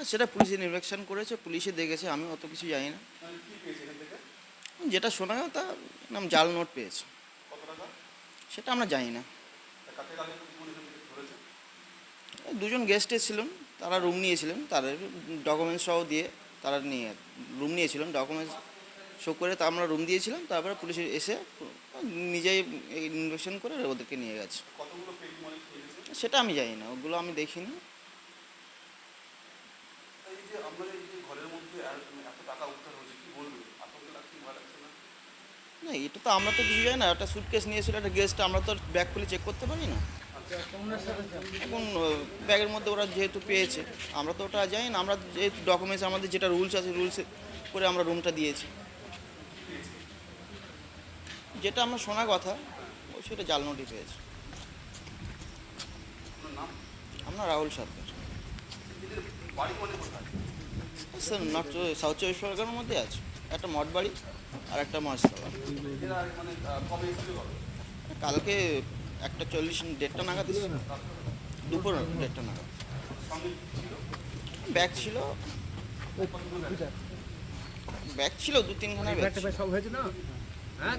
হ্যাঁ সেটা পুলিশে ইনভেকশন করেছে, পুলিশে দেখেছে, আমি অত কিছু জানি না। যেটা শোনা যায় তা নাম জাল নোট পেয়েছে। সেটা আমরা জানি না। দুজন গেস্ট এসেছিলেন, তারা রুম নিয়েছিলেন তাদের ডকুমেন্টস সহ দিয়ে তারা নিয়ে রুম নিয়েছিলেন ডকুমেন্টস শো করে তা আমরা রুম দিয়েছিলাম, তারপরে পুলিশ এসে নিজেই ইনভেস্টিগেশন করে ওদেরকে নিয়ে গেছে। সেটা আমি জানি না, ওগুলো আমি দেখিনি। এই যে আপনাদের এই যে ঘরের মধ্যে এত টাকা উদ্ধার হয়েছে কি বলবেন? আতঙ্ক লাগছে ভয় লাগছে না? না এটা তো আমরা তো কিছু জানি না একটা সুটকেস নিয়েছিল একটা গেস্ট আমরা তো ব্যাগ খুলে চেক করতে পারি না। এখন ব্যাগের মধ্যে ওরা যেহেতু পেয়েছে আমরা তো ওটা জানি না আমরা যেহেতু ডকুমেন্টস আমাদের যেটা রুলস আছে রুলস করে আমরা রুমটা দিয়েছি। যেটা আমরা শোনা কথা সেটা জাল নোটই পেয়েছে। আপনার আমরা Rahul Sarkar. Sir north south চব্বিশ পরগনার মধ্যে আছে। একটা মঠ বাড়ি আর একটা মহেশতলা মানে কালকে একটা চল্লিশ দেড়টা নাগাদ দুপুর দেড়টা নাগাদ। ব্যাগ ছিল? ব্যাগ? ব্যাগ ছিল দু তিনখানা ব্যাগ সব হয়েছে না? হ্যাঁ